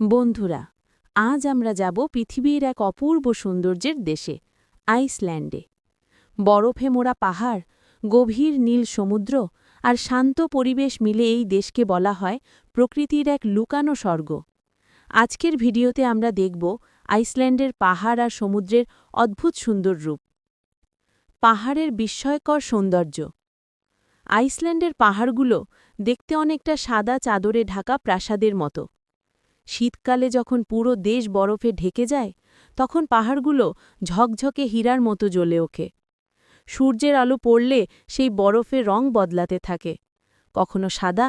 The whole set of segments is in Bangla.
বন্ধুরা, আজ আমরা যাব পৃথিবীর এক অপূর্ব সৌন্দর্যের দেশে, আইসল্যান্ডে। বরফে মোড়া পাহাড়, গভীর নীল সমুদ্র আর শান্ত পরিবেশ মিলে এই দেশকে বলা হয় প্রকৃতির এক লুকানো স্বর্গ। আজকের ভিডিওতে আমরা দেখব আইসল্যান্ডের পাহাড় আর সমুদ্রের অদ্ভুত সুন্দর রূপ। পাহাড়ের বিস্ময়কর সৌন্দর্য। আইসল্যান্ডের পাহাড়গুলো দেখতে অনেকটা সাদা চাদরে ঢাকা প্রাসাদের মতো। শীতকালে যখন পুরো দেশ বরফে ঢেকে যায়, তখন পাহাড়গুলো ঝকঝকে হীরার মতো জ্বলে ওঠে। সূর্যের আলো পড়লে সেই বরফের রং বদলাতে থাকে। কখনো সাদা,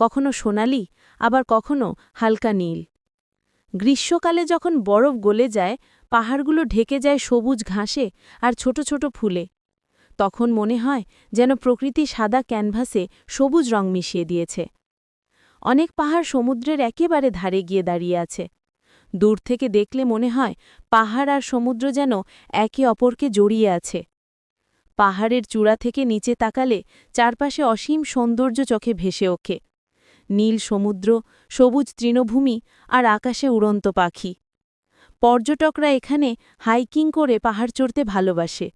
কখনো সোনালি, আবার কখনো হালকা নীল। গ্রীষ্মকালে যখন বরফ গলে যায়, পাহাড়গুলো ঢেকে যায় সবুজ ঘাসে আর ছোট ছোট ফুলে। তখন মনে হয় যেন প্রকৃতি সাদা ক্যানভাসে সবুজ রং মিশিয়ে দিয়েছে। অনেক পাহাড় সমুদ্রের একেবারে ধারে গিয়ে দাঁড়িয়ে আছে। দূর থেকে দেখলে মনে হয় পাহাড় আর সমুদ্র যেন একে অপরকে জড়িয়ে আছে। পাহাড়ের চূড়া থেকে নিচে তাকালে চারপাশে অসীম সৌন্দর্য চোখে ভেসে ওঠে। নীল সমুদ্র, সবুজ তৃণভূমি আর আকাশে উড়ন্ত পাখি। পর্যটকরা এখানে হাইকিং করে পাহাড় চড়তে ভালোবাসে।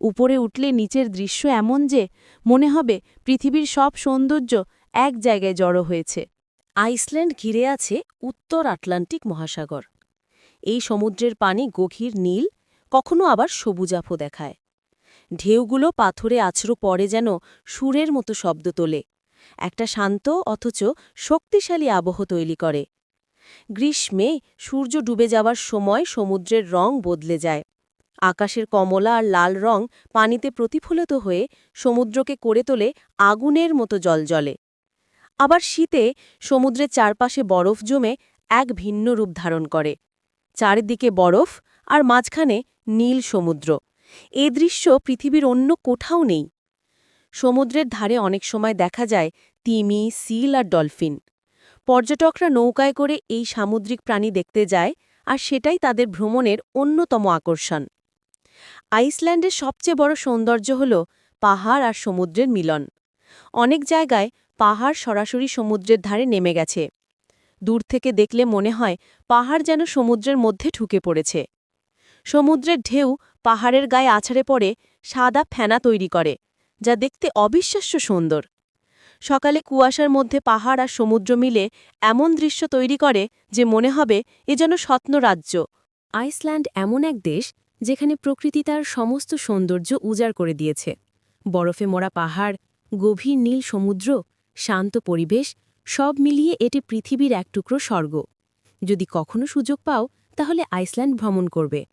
উপরে উঠলে নিচের দৃশ্য এমন যে মনে হবে পৃথিবীর সব সৌন্দর্য এক জায়গায় জড়ো হয়েছে। আইসল্যান্ড ঘিরে আছে উত্তর আটলান্টিক মহাসাগর। এই সমুদ্রের পানি গভীর নীল, কখনো আবার সবুজাফো দেখায়। ঢেউগুলো পাথরে আছড়ো পড়ে যেন সুরের মতো শব্দ তোলে। একটা শান্ত অথচ শক্তিশালী আবহ তৈরি করে। গ্রীষ্মে সূর্য ডুবে যাওয়ার সময় সমুদ্রের রং বদলে যায়। আকাশের কমলা আর লাল রং পানিতে প্রতিফলিত হয়ে সমুদ্রকে করে তোলে আগুনের মতো জলজলে। আবার শীতে সমুদ্রের চারপাশে বরফ জমে এক ভিন্ন রূপ ধারণ করে। চারিদিকে বরফ আর মাঝখানে নীল সমুদ্র। এ দৃশ্য পৃথিবীর অন্য কোথাও নেই। সমুদ্রের ধারে অনেক সময় দেখা যায় তিমি, সিল আর ডলফিন। পর্যটকরা নৌকায় করে এই সামুদ্রিক প্রাণী দেখতে যায় আর সেটাই তাদের ভ্রমণের অন্যতম আকর্ষণ। আইসল্যান্ডের সবচেয়ে বড় সৌন্দর্য হল পাহাড় আর সমুদ্রের মিলন। অনেক জায়গায় পাহাড় সরাসরি সমুদ্রের ধারে নেমে গেছে। দূর থেকে দেখলে মনে হয় পাহাড় যেন সমুদ্রের মধ্যে ঢুকে পড়েছে। সমুদ্রের ঢেউ পাহাড়ের গায়ে আছড়ে পড়ে সাদা ফেনা তৈরি করে, যা দেখতে অবিশ্বাস্য সুন্দর। সকালে কুয়াশার মধ্যে পাহাড় আর সমুদ্র মিলে এমন দৃশ্য তৈরি করে যে মনে হবে এ যেন স্বপ্নরাজ্য আইসল্যান্ড এমন এক দেশ যেখানে প্রকৃতি তার সমস্ত সৌন্দর্য উজাড় করে দিয়েছে। বরফে মোড়া পাহাড়, গভীর নীল সমুদ্র শান্ত পরিবেশ, সব মিলিয়ে এটি পৃথিবীর এক টুকরো স্বর্গ। যদি কখনো সুযোগ পাও, তাহলে আইসল্যান্ড ভ্রমণ করবে।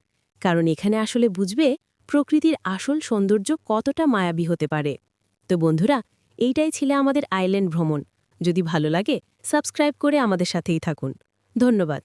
কারণ এখানে আসলে বুঝবে, প্রকৃতির আসল সৌন্দর্য কতটা মায়াবী হতে পারে। তো বন্ধুরা, এইটাই ছিল আমাদের আইল্যান্ড ভ্রমণ। যদি ভালো লাগে, সাবস্ক্রাইব করে আমাদের সাথেই থাকুন। ধন্যবাদ।